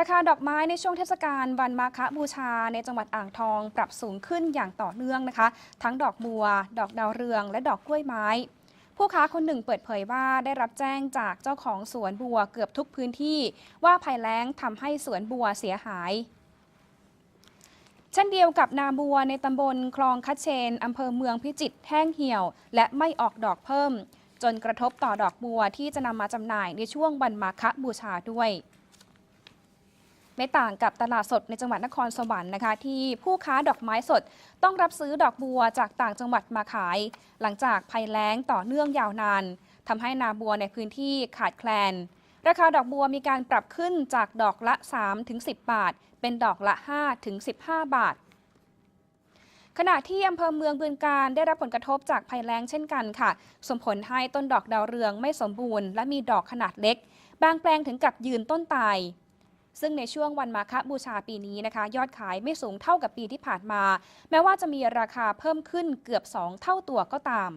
ราคาดอกไม้ในช่วงเทศกาลวันมาฆบูชาในจังหวัดอ่างทองปรับสูงขึ้นอย่างต่อเนื่องนะคะ ทั้งดอกบัว ดอกดาวเรือง และดอกกล้วยไม้ ผู้ค้าคนหนึ่งเปิดเผยว่าได้รับแจ้งจากเจ้าของสวนบัวเกือบทุกพื้นที่ ว่าภัยแล้งทำให้สวนบัวเสียหายเช่นเดียวกับนาบัวในตำบลคลองคัดเชนอำเภอเมืองพิจิตรแห้งเหี่ยว และไม่ออกดอกเพิ่ม จนกระทบต่อดอกบัวที่จะนำมาจำหน่ายในช่วงวันมาฆบูชาด้วย ไม่ต่างกับตลาดสดในจังหวัดนครสวรรค์นะคะ ที่ผู้ค้าดอกไม้สดต้องรับซื้อดอกบัวจากต่างจังหวัดมาขาย หลังจากภัยแล้งต่อเนื่องยาวนานทำให้นาบัวในพื้นที่ขาดแคลน ราคาดอกบัวมีการปรับขึ้นจากดอกละ 3-10 บาท เป็นดอกละ 5-15 บาทขณะที่อำเภอเมืองบึงการได้รับผลกระทบจากภัยแล้งเช่นกันค่ะ ส่งผลให้ต้นดอกดาวเรืองไม่สมบูรณ์ และมีดอกขนาดเล็ก บางแปลงถึงกับยืนต้นตาย ซึ่งในช่วงวันมาฆบูชาปีนี้นะคะ ยอดขายไม่สูงเท่ากับปีที่ผ่านมา แม้ว่าจะมีราคาเพิ่มขึ้นเกือบ 2 เท่าตัวก็ตาม